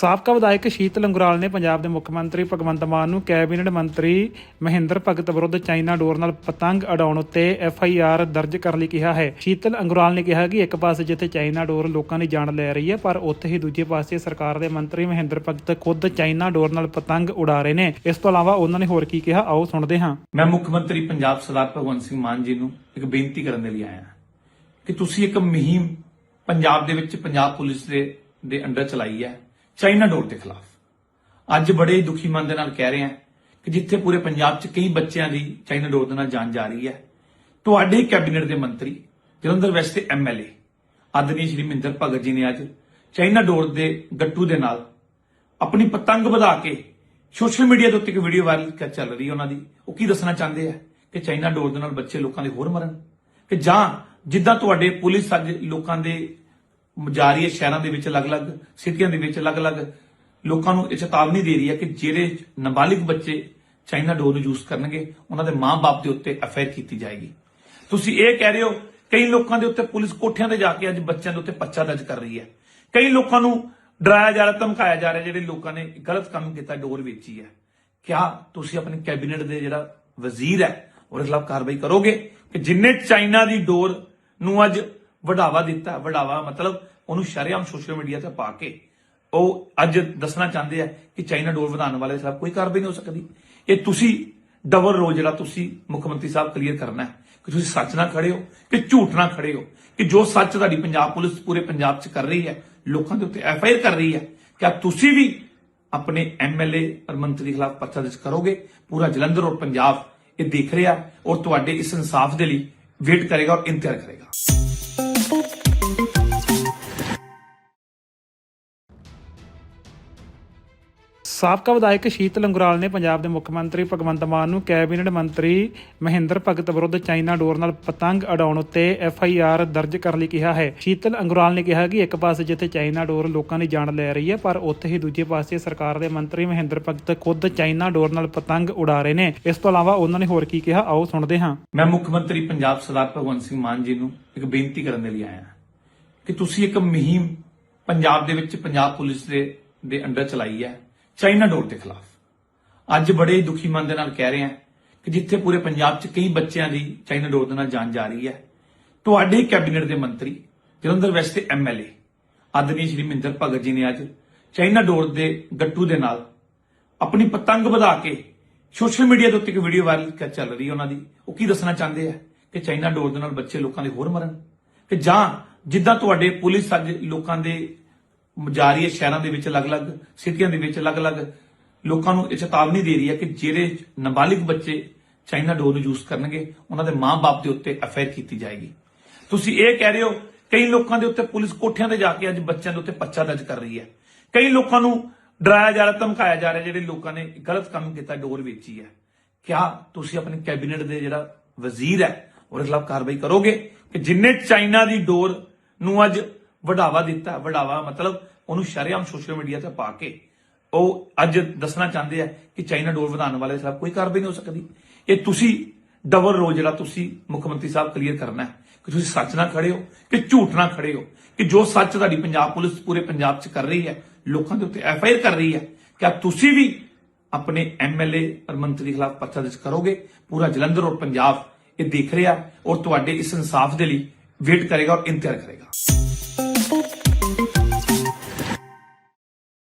ਸਾਬਕਾ ਵਿਧਾਇਕ ਸ਼ੀਤਲ ਅੰਗਰਾਲ ਨੇ ਪੰਜਾਬ ਦੇ ਮੁੱਖ ਮੰਤਰੀ ਭਗਵੰਤ ਮਾਨ ਨੂੰ ਕੈਬਨਿਟ ਮੰਤਰੀ ਮਹਿੰਦਰ ਭਗਤ ਵਿਰੁੱਧ ਚਾਈਨਾ ਡੋਰ ਨਾਲ ਪਤੰਗ ਉਡਾਉਣ ਉੱਤੇ ਐਫ ਆਈ ਆਰ ਦਰਜ ਕਰਨ ਲਈ ਕਿਹਾ ਹੈ। ਸ਼ੀਤਲ ਅੰਗਰਾਲ ਨੇ ਕਿਹਾ ਕਿ ਇੱਕ ਪਾਸੇ ਜਿੱਥੇ ਚਾਈਨਾ ਡੋਰ ਲੋਕਾਂ ਦੀ ਜਾਨ ਲੈ ਰਹੀ ਹੈ, ਪਰ ਉੱਥੇ ਹੀ ਦੂਜੇ ਪਾਸੇ ਸਰਕਾਰ ਦੇ ਮੰਤਰੀ ਮਹਿੰਦਰ ਭਗਤ ਖੁਦ ਚਾਈਨਾ ਡੋਰ ਨਾਲ ਪਤੰਗ ਉਡਾ ਰਹੇ ਨੇ। ਇਸ ਤੋਂ ਇਲਾਵਾ ਉਹਨਾਂ ਨੇ ਹੋਰ ਕੀ ਕਿਹਾ, ਆਓ ਸੁਣਦੇ ਹਾਂ। ਮੈਂ ਮੁੱਖ ਮੰਤਰੀ ਪੰਜਾਬ ਸਰਦਾਰ ਭਗਵੰਤ ਸਿੰਘ ਮਾਨ ਜੀ ਨੂੰ ਇੱਕ ਬੇਨਤੀ ਕਰਨ ਦੇ ਲਈ ਆਇਆ ਕਿ ਤੁਸੀਂ ਇੱਕ ਮੁਹਿੰਮ ਪੰਜਾਬ ਦੇ ਵਿੱਚ ਪੰਜਾਬ ਪੁਲਿਸ ਦੇ ਦੇ ਅੰਡਰ ਚਲਾਈ ਹੈ। ਚਾਈਨਾ ਡੋਰ ਦੇ ਖਿਲਾਫ। ਅੱਜ ਬੜੇ ਦੁਖੀ ਮਨ ਦੇ ਨਾਲ ਕਹਿ ਰਹੇ ਹਾਂ ਕਿ ਜਿੱਥੇ ਪੂਰੇ ਪੰਜਾਬ 'ਚ ਕਈ ਬੱਚਿਆਂ ਦੀ ਚਾਈਨਾ ਡੋਰ ਦੇ ਨਾਲ ਜਾਨ ਜਾ ਰਹੀ ਹੈ, ਤੁਹਾਡੇ ਕੈਬਨਿਟ ਦੇ ਮੰਤਰੀ ਜਲੰਧਰ ਵੈਸਟ ਦੇ ਐਮਐਲਏ ਆਦਰਨੀ ਸ਼੍ਰੀ ਮਹਿੰਦਰ ਭਗਤ ਜੀ ਨੇ ਅੱਜ ਚਾਈਨਾ ਡੋਰ ਦੇ ਗੱਟੂ ਦੇ ਨਾਲ ਆਪਣੀ ਪਤੰਗ ਵਧਾ ਕੇ ਸੋਸ਼ਲ ਮੀਡੀਆ ਦੇ ਉੱਤੇ ਇੱਕ ਵੀਡੀਓ ਵਾਇਰਲ ਕਰ ਚੱਲ ਰਹੀ ਹੈ ਉਹਨਾਂ ਦੀ, ਉਹ ਕੀ ਦੱਸਣਾ ਚਾਹੁੰਦੇ ਆ ਕਿ ਚਾਈਨਾ ਡੋਰ ਦੇ ਨਾਲ ਬੱਚੇ ਲੋਕਾਂ ਦੇ ਹੋਰ ਮਰਨ? ਕਿ ਜਾਂ ਜਿੱਦਾਂ ਤੁਹਾਡੇ ਪੁਲਿਸ ਅੱਜ ਲੋਕਾਂ ਦੇ ਜਾ ਰਹੀ ਹੈ ਸ਼ਹਿਰਾਂ ਦੇ ਵਿੱਚ ਅਲੱਗ-ਅਲੱਗ, ਸਿਟੀਆਂ ਦੇ ਵਿੱਚ ਅਲੱਗ-ਅਲੱਗ ਲੋਕਾਂ ਨੂੰ ਇਹ ਚੇਤਾਵਨੀ ਦੇ ਰਹੀ ਹੈ ਕਿ ਜਿਹੜੇ ਨਾਬਾਲਿਗ ਬੱਚੇ ਚਾਈਨਾ ਡੋਰ ਨੂੰ ਯੂਜ਼ ਕਰਨਗੇ, ਉਹਨਾਂ ਦੇ ਮਾਂ-ਬਾਪ ਦੇ ਉੱਤੇ ਅਫੇਅਰ ਕੀਤੀ ਜਾਏਗੀ। ਤੁਸੀਂ ਇਹ ਕਹਿ ਰਹੇ ਹੋ, ਕਈ ਲੋਕਾਂ ਦੇ ਉੱਤੇ ਪੁਲਿਸ ਕੋਠਿਆਂ ਤੇ ਜਾ ਕੇ ਅੱਜ ਬੱਚਿਆਂ ਦੇ ਉੱਤੇ ਪਰਚਾ ਦਰਜ ਕਰ ਰਹੀ ਹੈ। ਕਈ ਲੋਕਾਂ ਨੂੰ ਡਰਾਇਆ ਜਾ ਰਿਹਾ, ਧਮਕਾਇਆ ਜਾ ਰਿਹਾ, ਜਿਹੜੇ ਲੋਕਾਂ ਨੇ ਗਲਤ ਕੰਮ ਕੀਤਾ, ਡੋਰ ਵੇਚੀ ਹੈ। ਕਿਆ ਤੁਸੀਂ ਆਪਣੇ ਕੈਬਨਿਟ ਦੇ ਜਿਹੜਾ ਵਜ਼ੀਰ ਹੈ, ਉਹਦੇ ਖਿਲਾਫ ਕਾਰਵਾਈ ਕਰੋਗੇ ਕਿ ਜਿੰਨੇ ਚਾਈਨਾ ਦੀ ਡੋਰ ਨੂੰ ਅੱਜ ਵਡਾਵਾ ਦਿੱਤਾ ਵਡਾਵਾ ਮਤਲਬ ਉਹਨੂੰ ਸ਼ਰੇਆਮ ਸੋਸ਼ਲ ਮੀਡੀਆ ਤੇ ਪਾ ਕੇ ਉਹ ਅੱਜ ਦੱਸਣਾ ਚਾਹੁੰਦੇ ਆ ਕਿ ਚਾਈਨਾ ਡੋਰ ਵਧਾਉਣ ਵਾਲੇ ਸਾਹਿਬ ਕੋਈ ਕਾਰਵਾਈ ਨਹੀਂ ਹੋ ਸਕਦੀ। ਇਹ ਤੁਸੀਂ ਡਬਲ ਰੋਲ ਜਿਹੜਾ ਤੁਸੀਂ ਮੁੱਖ ਮੰਤਰੀ ਸਾਹਿਬ ਕਲੀਅਰ ਕਰਨਾ ਹੈ ਕਿ ਤੁਸੀਂ ਸੱਚ ਨਾਲ ਖੜੇ ਹੋ, ਕਿ ਝੂਠ ਨਾਲ ਖੜੇ ਹੋ, ਕਿ ਜੋ ਸੱਚ ਤੁਹਾਡੀ ਪੰਜਾਬ ਪੁਲਿਸ ਪੂਰੇ ਪੰਜਾਬ 'ਚ ਕਰ ਰਹੀ ਹੈ, ਲੋਕਾਂ ਦੇ ਉੱਤੇ ਐਫ ਆਈ ਆਰ ਕਰ ਰਹੀ ਹੈ ਕਿ ਤੁਸੀਂ ਵੀ ਆਪਣੇ ਐਮਐਲਏ ਔਰ ਮੰਤਰੀ ਖਿਲਾਫ ਪਰਚਾ ਦਰਜ ਕਰੋਗੇ? ਪੂਰਾ ਜਲੰਧਰ ਔਰ ਪੰਜਾਬ ਇਹ ਦੇਖ ਰਿਹਾ ਔਰ ਤੁਹਾਡੇ ਇਸ ਇਨਸਾਫ ਦੇ ਲਈ ਵੇਟ ਕਰੇਗਾ ਔਰ ਇੰਤਜ਼ਾਰ ਕਰੇਗਾ। ਸਾਬਕਾ ਵਿਧਾਇਕ ਸ਼ੀਤਲ ਅੰਗਰਾਲ ਨੇ ਪੰਜਾਬ ਦੇ ਮੁੱਖ ਮੰਤਰੀ ਭਗਵੰਤ ਮਾਨ ਨੂੰ ਕੈਬਨਿਟ ਮੰਤਰੀ ਮਹਿੰਦਰ ਭਗਤ ਵਿਰੁੱਧ ਚਾਈਨਾ ਡੋਰ ਨਾਲ ਪਤੰਗ ਉਡਾਉਣ ਉੱਤੇ ਐਫ ਆਈ ਆਰ ਦਰਜ ਕਰਨ ਲਈ ਕਿਹਾ ਹੈ। ਸ਼ੀਤਲ ਅੰਗਰਾਲ ਨੇ ਕਿਹਾ ਕਿ ਇੱਕ ਪਾਸੇ ਜਿੱਥੇ ਚਾਈਨਾ ਡੋਰ ਲੋਕਾਂ ਦੀ ਜਾਨ ਲੈ ਰਹੀ ਹੈ, ਪਰ ਉੱਥੇ ਹੀ ਦੂਜੇ ਪਾਸੇ ਸਰਕਾਰ ਦੇ ਮੰਤਰੀ ਮਹਿੰਦਰ ਭਗਤ ਖੁਦ ਚਾਈਨਾ ਡੋਰ ਨਾਲ ਪਤੰਗ ਉਡਾ ਰਹੇ ਨੇ। ਇਸ ਤੋਂ ਇਲਾਵਾ ਉਹਨਾਂ ਨੇ ਹੋਰ ਕੀ ਕਿਹਾ, ਆਓ ਸੁਣਦੇ ਹਾਂ। ਮੈਂ ਮੁੱਖ ਮੰਤਰੀ ਪੰਜਾਬ ਸਰਦਾਰ ਭਗਵੰਤ ਸਿੰਘ ਮਾਨ ਜੀ ਨੂੰ ਇੱਕ ਬੇਨਤੀ ਕਰਨ ਦੇ ਲਈ ਆਇਆ ਕਿ ਤੁਸੀਂ ਇੱਕ ਮੁਹਿੰਮ ਪੰਜਾਬ ਦੇ ਵਿੱਚ ਪੰਜਾਬ ਪੁਲਿਸ ਦੇ ਦੇ ਅੰਡਰ ਚਲਾਈ ਹੈ। ਚਾਈਨਾ ਡੋਰ ਦੇ ਖਿਲਾਫ। ਅੱਜ ਬੜੇ ਦੁਖੀ ਮਨ ਦੇ ਨਾਲ ਕਹਿ ਰਹੇ ਹਾਂ ਕਿ ਜਿੱਥੇ ਪੂਰੇ ਪੰਜਾਬ 'ਚ ਕਈ ਬੱਚਿਆਂ ਦੀ ਚਾਈਨਾ ਡੋਰ ਦੇ ਨਾਲ ਜਾਨ ਜਾ ਰਹੀ ਹੈ, ਤੁਹਾਡੇ ਕੈਬਨਿਟ ਦੇ ਮੰਤਰੀ ਜਲੰਧਰ ਵੈਸਟ ਦੇ ਐਮਐਲਏ ਆਦਰਨੀ ਸ਼੍ਰੀ ਮਹਿੰਦਰ ਭਗਤ ਜੀ ਨੇ ਅੱਜ ਚਾਈਨਾ ਡੋਰ ਦੇ ਗੱਟੂ ਦੇ ਨਾਲ ਆਪਣੀ ਪਤੰਗ ਵਧਾ ਕੇ ਸੋਸ਼ਲ ਮੀਡੀਆ ਦੇ ਉੱਤੇ ਇੱਕ ਵੀਡੀਓ ਵਾਇਰਲ ਕਰ ਚੱਲ ਰਹੀ ਹੈ ਉਹਨਾਂ ਦੀ, ਉਹ ਕੀ ਦੱਸਣਾ ਚਾਹੁੰਦੇ ਆ ਕਿ ਚਾਈਨਾ ਡੋਰ ਦੇ ਨਾਲ ਬੱਚੇ ਲੋਕਾਂ ਦੇ ਹੋਰ ਮਰਨ? ਕਿ ਜਾਂ ਜਿੱਦਾਂ ਤੁਹਾਡੇ ਪੁਲਿਸ ਅੱਜ ਲੋਕਾਂ ਦੇ ਜਾ ਰਹੀ ਹੈ ਸ਼ਹਿਰਾਂ ਦੇ ਵਿੱਚ ਅਲੱਗ-ਅਲੱਗ, ਸਿਟੀਆਂ ਦੇ ਵਿੱਚ ਅਲੱਗ-ਅਲੱਗ। ਲੋਕਾਂ ਨੂੰ ਇਹ ਚੇਤਾਵਨੀ ਦੇ ਰਹੀ ਹੈ ਕਿ ਜਿਹੜੇ ਨਾਬਾਲਿਗ ਬੱਚੇ ਚਾਈਨਾ ਡੋਰ ਨੂੰ ਯੂਜ਼ ਕਰਨਗੇ, ਉਹਨਾਂ ਦੇ ਮਾਂ-ਬਾਪ ਦੇ ਉੱਤੇ ਅਫੇਅਰ ਕੀਤੀ ਜਾਏਗੀ। ਤੁਸੀਂ ਇਹ ਕਹਿ ਰਹੇ ਹੋ, ਕਈ ਲੋਕਾਂ ਦੇ ਉੱਤੇ ਪੁਲਿਸ ਕੋਠਿਆਂ ਤੇ ਜਾ ਕੇ ਅੱਜ ਬੱਚਿਆਂ ਦੇ ਉੱਤੇ ਪਰਚਾ ਦਰਜ ਕਰ ਰਹੀ ਹੈ। ਕਈ ਲੋਕਾਂ ਨੂੰ ਡਰਾਇਆ ਜਾ ਰਿਹਾ, ਧਮਕਾਇਆ ਜਾ ਰਿਹਾ, ਜਿਹੜੇ ਲੋਕਾਂ ਨੇ ਗਲਤ ਕੰਮ ਕੀਤਾ, ਡੋਰ ਵੇਚੀ ਹੈ। ਕਿਆ ਤੁਸੀਂ ਆਪਣੇ ਕੈਬਨਿਟ ਦੇ ਜਿਹੜਾ ਵਜ਼ੀਰ ਹੈ, ਉਹਦੇ ਖਿਲਾਫ ਕਾਰਵਾਈ ਕਰੋਗੇ ਕਿ ਜਿੰਨੇ ਚਾਈਨਾ ਦੀ ਡੋਰ ਨੂੰ ਅੱਜ ਵਡਾਵਾ ਦਿੱਤਾ ਵਡਾਵਾ ਮਤਲਬ ਉਹਨੂੰ ਸ਼ਰੇਆਮ ਸੋਸ਼ਲ ਮੀਡੀਆ ਤੇ ਪਾ ਕੇ ਉਹ ਅੱਜ ਦੱਸਣਾ ਚਾਹੁੰਦੇ ਆ ਕਿ ਚਾਈਨਾ ਡੋਰ ਵਧਾਉਣ ਵਾਲੇ ਸਾਹਿਬ ਕੋਈ ਕਾਰਵਾਈ ਨਹੀਂ ਹੋ ਸਕਦੀ। ਇਹ ਤੁਸੀਂ ਡਬਲ ਰੋਲ ਜਿਹੜਾ ਤੁਸੀਂ ਮੁੱਖ ਮੰਤਰੀ ਸਾਹਿਬ ਕਲੀਅਰ ਕਰਨਾ ਹੈ ਕਿ ਤੁਸੀਂ ਸੱਚ ਨਾਲ ਖੜੇ ਹੋ, ਕਿ ਝੂਠ ਨਾਲ ਖੜੇ ਹੋ, ਕਿ ਜੋ ਸੱਚ ਤੁਹਾਡੀ ਪੰਜਾਬ ਪੁਲਿਸ ਪੂਰੇ ਪੰਜਾਬ 'ਚ ਕਰ ਰਹੀ ਹੈ, ਲੋਕਾਂ ਦੇ ਉੱਤੇ ਐਫ ਆਈ ਆਰ ਕਰ ਰਹੀ ਹੈ ਕਿ ਤੁਸੀਂ ਵੀ ਆਪਣੇ ਐਮਐਲਏ ਔਰ ਮੰਤਰੀ ਖਿਲਾਫ ਪਰਚਾ ਦਰਜ ਕਰੋਗੇ? ਪੂਰਾ ਜਲੰਧਰ ਔਰ ਪੰਜਾਬ ਇਹ ਦੇਖ ਰਿਹਾ ਔਰ ਤੁਹਾਡੇ ਇਸ ਇਨਸਾਫ ਦੇ ਲਈ ਵੇਟ ਕਰੇਗਾ ਔਰ ਇੰਤਜ਼ਾਰ ਕਰੇਗਾ।